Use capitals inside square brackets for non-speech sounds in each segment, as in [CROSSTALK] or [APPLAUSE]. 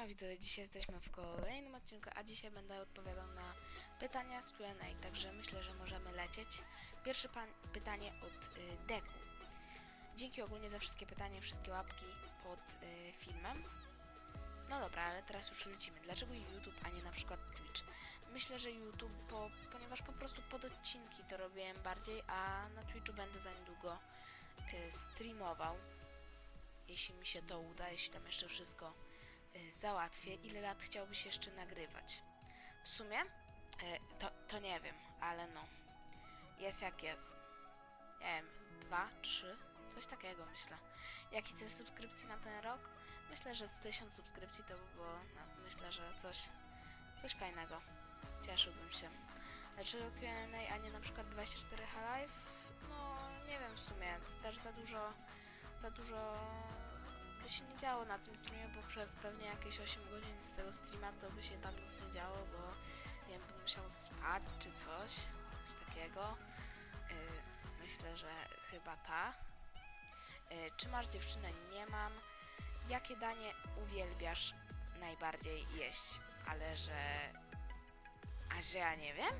Siema, witam, dzisiaj jesteśmy w kolejnym odcinku, a dzisiaj będę odpowiadał na pytania z Q&A, także myślę, że możemy lecieć. Pierwsze pytanie od y, Deku. Dzięki ogólnie za wszystkie pytania, wszystkie łapki pod y, filmem. No dobra, ale teraz już lecimy. Dlaczego YouTube, a nie na przykład Twitch? Myślę, że YouTube, po, ponieważ po prostu pod odcinki to robiłem bardziej, a na Twitchu będę za niedługo y, streamował. Jeśli mi się to uda, jeśli tam jeszcze wszystko załatwię. Ile lat chciałbyś jeszcze nagrywać? W sumie y, to, to nie wiem, ale no. Jest jak jest. Nie wiem, dwa, trzy, coś takiego myślę. Jaki cel subskrypcji na ten rok? Myślę, że z 1000 subskrypcji to by było, no, myślę, że coś, coś fajnego. Cieszyłbym się. Dlaczego Q&A, a nie na przykład 24H Live? No, nie wiem w sumie, też za dużo, za dużo by się nie działo na tym streamie, bo pewnie jakieś 8 godzin z tego streama to by się tam nic nie działo, bo nie wiem, bym musiał spać czy coś, coś takiego. Yy, myślę, że chyba ta. Yy, czy masz dziewczynę? Nie mam. Jakie danie uwielbiasz najbardziej jeść? Ale że... A że ja nie wiem?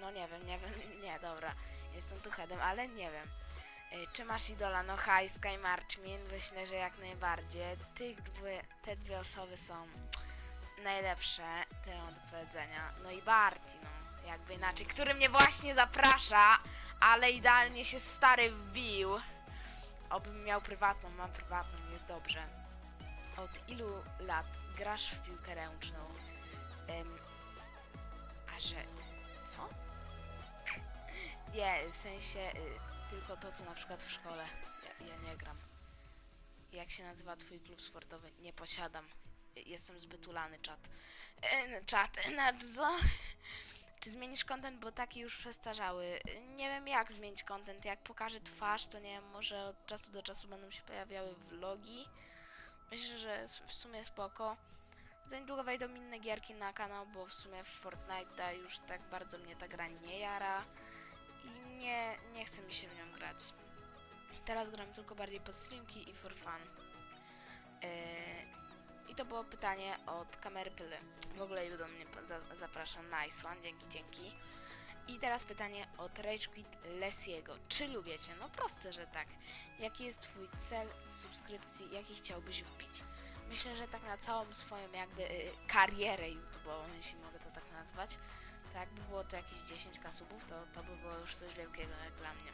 No nie wiem, nie wiem, [LAUGHS] nie, dobra. Jestem tu headem, ale nie wiem. Y, Czy masz idola? No High Sky Marchmin, myślę, że jak najbardziej. Tych dwie, te dwie osoby są najlepsze, tyle mam do powiedzenia. No i Barty, no, jakby inaczej, który mnie właśnie zaprasza, ale idealnie się stary wbił. Obym miał prywatną, mam prywatną, jest dobrze. Od ilu lat grasz w piłkę ręczną? Ym, a że... co? [LAUGHS] Nie, w sensie... Y, tylko to, co na przykład w szkole. Ja, ja nie gram. Jak się nazywa twój klub sportowy? Nie posiadam. Jestem zbyt ulany, czat. E, czat, [LAUGHS] na co? Czy zmienisz content, bo taki już przestarzały? Nie wiem jak zmienić content. Jak pokażę twarz, to nie wiem, może od czasu do czasu będą się pojawiały vlogi. Myślę, że w sumie spoko. Za niedługo wejdą inne gierki na kanał, bo w sumie w Fortnite już tak bardzo mnie ta gra nie jara nie, nie chce mi się w nią grać. Teraz gram tylko bardziej pod streamki i for fun. Yy, I to było pytanie od kamery. W ogóle do mnie za, zapraszam. Nice one, dzięki, dzięki. I teraz pytanie od Rage Quit Lesiego. Czy lubicie? No proste, że tak. Jaki jest twój cel subskrypcji? Jaki chciałbyś wbić? Myślę, że tak na całą swoją jakby y, karierę YouTube'ową, jeśli mogę to tak nazwać, tak jakby było to jakieś 10 kasubów, to, to by było już coś wielkiego jak dla mnie.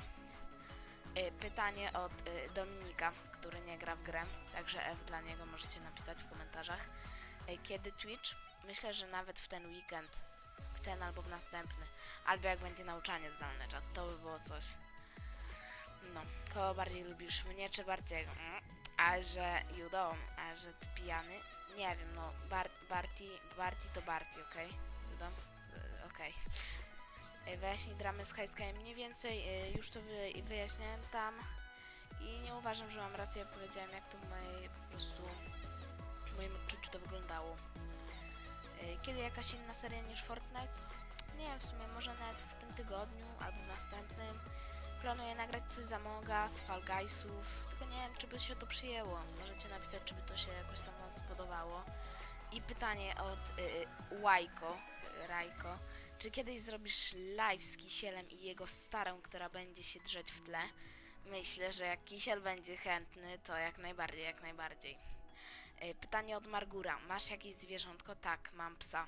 Y, Pytanie od y, Dominika, który nie gra w grę, także F dla niego możecie napisać w komentarzach. Y, Kiedy Twitch? Myślę, że nawet w ten weekend, w ten albo w następny, albo jak będzie nauczanie zdalne, czat, to by było coś. No, kogo bardziej lubisz, mnie czy Bartiego? A że Judo, a że ty pijany? Nie wiem, no, Bar Barti, Barti to Barti, okej? Judo? Y, Okej. Y, Wyjaśnij dramę z Highskyem. Mniej więcej y, już to wy, wyjaśniałem tam i nie uważam, że mam rację, powiedziałem, jak to w mojej po prostu w moim odczuciu to wyglądało. Y, Kiedy jakaś inna seria niż Fortnite? Nie wiem, w sumie może nawet w tym tygodniu albo w następnym. Planuję nagrać coś z Amoga, z Fall Guysów, tylko nie wiem, czy by się to przyjęło. Możecie napisać, czy by to się jakoś tam spodobało. I pytanie od y, Łajko, y, Rajko. Czy kiedyś zrobisz live z Kisielem i jego starą, która będzie się drzeć w tle? Myślę, że jak Kisiel będzie chętny, to jak najbardziej, jak najbardziej. Y, Pytanie od Margura. Masz jakieś zwierzątko? Tak, mam psa.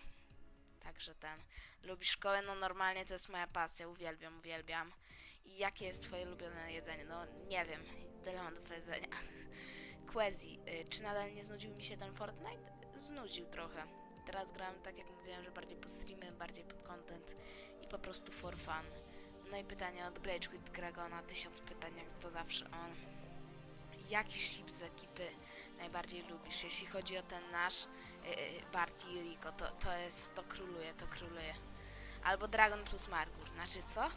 Także ten. Lubisz szkołę? No normalnie to jest moja pasja. Uwielbiam, uwielbiam. I jakie jest twoje ulubione jedzenie? No nie wiem. Tyle mam do powiedzenia. [LAUGHS] Quezi. y, Czy nadal nie znudził mi się ten Fortnite? Znudził trochę. Teraz gram tak jak mówiłem, że bardziej pod streamy, bardziej pod content i po prostu for fun. No i pytanie od with Dragona, tysiąc pytań, jak to zawsze on. Jaki ship z ekipy najbardziej lubisz? Jeśli chodzi o ten nasz yy, Barty Rico, to, to jest, to króluje, to króluje. Albo Dragon plus Margur, znaczy co?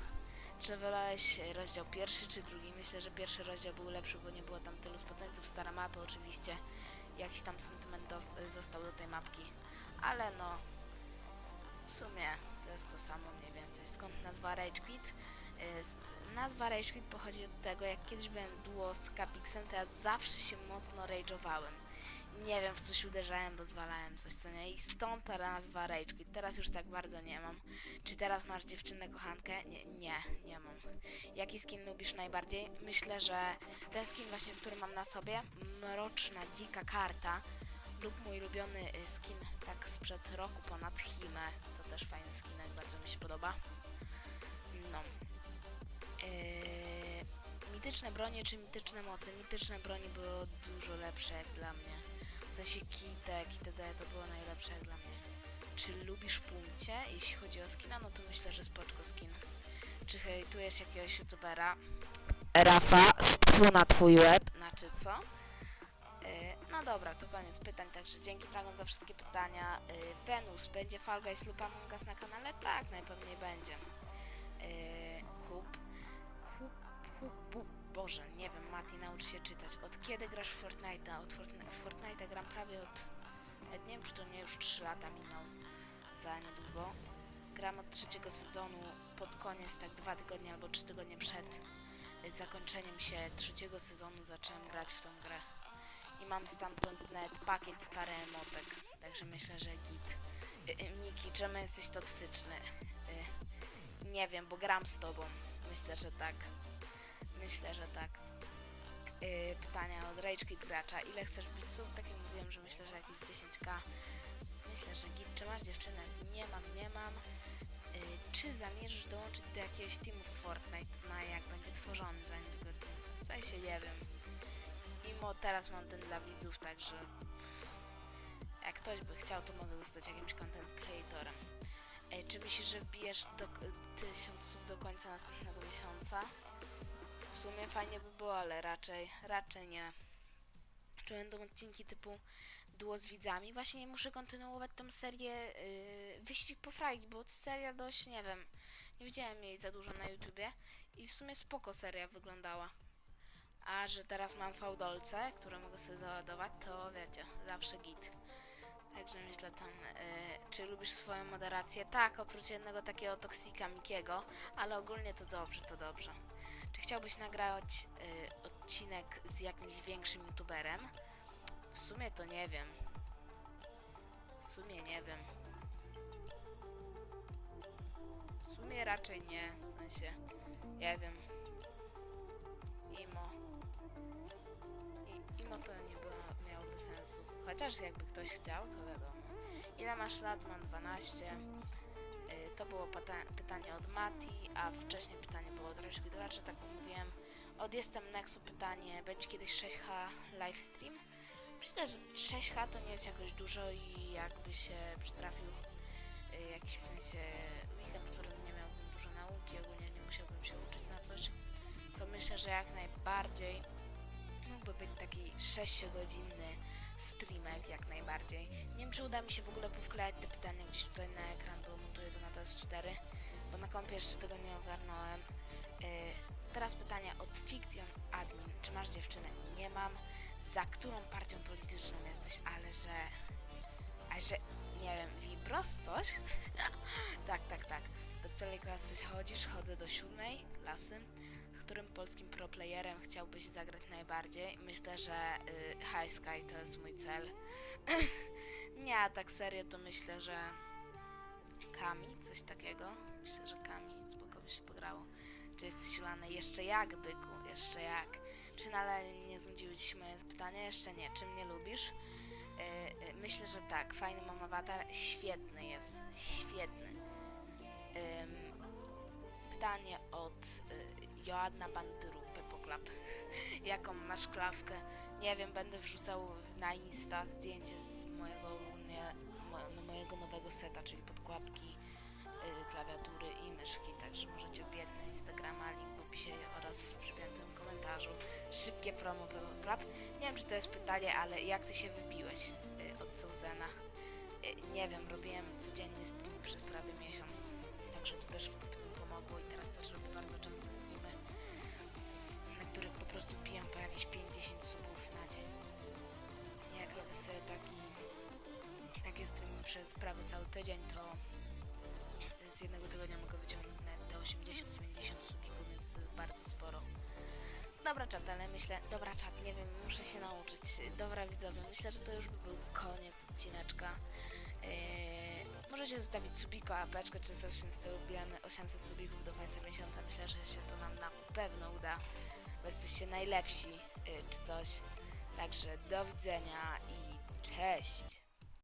Czy wolałeś rozdział pierwszy czy drugi? Myślę, że pierwszy rozdział był lepszy, bo nie było tam tylu spoceńców, stara mapa oczywiście. Jakiś tam sentyment został do tej mapki. Ale no, w sumie to jest to samo mniej więcej. Skąd nazwa Rage Quit? Y, Nazwa Rage Quit pochodzi od tego, jak kiedyś byłem duo z Capixem, to ja zawsze się mocno rage'owałem. nie wiem, w coś uderzałem, rozwalałem coś, co nie? I stąd ta nazwa Rage Quit. Teraz już tak bardzo nie mam. Czy teraz masz dziewczynę kochankę? Nie, nie, nie mam. Jaki skin lubisz najbardziej? Myślę, że ten skin właśnie, który mam na sobie, mroczna, dzika karta, lub mój ulubiony y, skin tak sprzed roku ponad Hime. To też fajny skinek, bardzo mi się podoba. No. Yy, mityczne bronie czy mityczne moce? Mityczne broni były dużo lepsze jak dla mnie. W sensie kitek itd. to było najlepsze jak dla mnie. Czy lubisz punkcie? Jeśli chodzi o skina, no to myślę, że spoczko skin. Czy hejtujesz jakiegoś youtubera? Rafa, stwu na twój łeb. Znaczy co? Yy, no dobra, to koniec pytań, także dzięki Dragon za wszystkie pytania. Venus, będzie Fall Guys lub Among Us na kanale? Tak, najpewniej będzie. Yy, Hub, Hub, Hub, Hub, Boże, nie wiem, Mati, naucz się czytać. Od kiedy grasz w Fortnite'a? Od Fortnite, Fortnite'a gram prawie od... Nie wiem, czy to nie już 3 lata minął. Za niedługo. Gram od trzeciego sezonu pod koniec, tak dwa tygodnie albo trzy tygodnie przed y, zakończeniem się trzeciego sezonu zacząłem grać w tą grę. I mam stamtąd nawet pakiet i parę emotek. Także myślę, że git. Y, y, Miki, czemu jesteś toksyczny? Y, nie wiem, bo gram z tobą. Myślę, że tak. Myślę, że tak. Yy, pytania od Rage Quit gracza. Ile chcesz biców? Tak jak mówiłem, że myślę, że jakieś 10k. Myślę, że git. Czy masz dziewczynę? Nie mam, nie mam. Czy zamierzysz dołączyć do jakiegoś teamu Fortnite na jak będzie tworzony za niedługo? W sensie nie wiem. Mimo teraz mam ten dla widzów, także jak ktoś by chciał, to mogę zostać jakimś content creatorem. Ej, czy myślisz, że wbijesz do, tysiąc sub do końca następnego miesiąca? W sumie fajnie by było, ale raczej, raczej nie. Czy będą odcinki typu duo z widzami? Właśnie muszę kontynuować tą serię yy, Wyścig po fragi, bo seria dość, nie wiem, nie widziałem jej za dużo na YouTubie i w sumie spoko seria wyglądała. A że teraz mam fałdolce, które mogę sobie załadować, to wiecie, zawsze git. Także myślę tam, y, czy lubisz swoją moderację? Tak, oprócz jednego takiego toksika Mikiego, ale ogólnie to dobrze, to dobrze. Czy chciałbyś nagrać y, odcinek z jakimś większym youtuberem? W sumie to nie wiem. W sumie nie wiem. W sumie raczej nie, w sensie, nie wiem. Imo. Imo to nie było, miałoby sensu. Chociaż jakby ktoś chciał, to wiadomo. Ile masz lat? Mam 12. Y, To było pyta- pytanie od Mati, a wcześniej pytanie było od Reszki Dolacza, tak mówiłem. Od Jestem Nexu pytanie, będzie kiedyś 6H livestream? Myślę, że 6H to nie jest jakoś dużo i jakby się przytrafił y, jakiś w sensie weekend, w którym nie miałbym dużo nauki, ogólnie nie musiałbym się uczyć na coś, to myślę, że jak najbardziej mógłby być taki 6-godzinny streamek, jak najbardziej. Nie wiem, czy uda mi się w ogóle powklejać te pytania gdzieś tutaj na ekran, bo montuję to na PS4, bo na kompie jeszcze tego nie ogarnąłem. Yy, teraz pytanie od Fiction Admin. Czy masz dziewczynę? Nie mam. Za którą partią polityczną jesteś? Ale że... Ale że... Nie wiem, Wibros coś? [LAUGHS] tak, tak, tak. Do której klasy chodzisz? Chodzę do siódmej klasy. Którym polskim proplayerem chciałbyś zagrać najbardziej? Myślę, że y, High Sky to jest mój cel. [LAUGHS] nie, a tak serio to myślę, że Kami, coś takiego. Myślę, że Kami spoko by się pograło. Czy jesteś ulany? Jeszcze jak, byku, jeszcze jak. Czy nadal nie znudziły Ci się moje pytania? Jeszcze nie. Czy mnie lubisz? Yy, yy, myślę, że tak. Fajny mam awatar. Świetny jest. Świetny. Ym, pytanie od y, Joanna Bandyru, Pepo Club. [LAUGHS] Jaką masz klawkę? Nie wiem, będę wrzucał na Insta zdjęcie z mojego ogólnie, mo, no, mojego nowego seta, czyli podkładki, y, klawiatury i myszki, także możecie wbijać na Instagrama, link w opisie oraz w przypiętym komentarzu. Szybkie promo Club. Nie wiem, czy to jest pytanie, ale jak ty się wybiłeś y, od Souzena? Y, nie wiem, robiłem codziennie stream przez prawie miesiąc, także to też w tydzień, to z jednego tygodnia mogę wyciągnąć te 80-90 subików, więc bardzo sporo. dobra czat, ale myślę, dobra czat, nie wiem, muszę się nauczyć. Dobra widzowie, myślę, że to już by był koniec odcineczka. Yy, możecie zostawić subiko, apeczkę, czy coś w stylu wbijamy 800 subików do końca miesiąca. Myślę, że się to nam na pewno uda, bo jesteście najlepsi, yy, czy coś. Także do widzenia i cześć!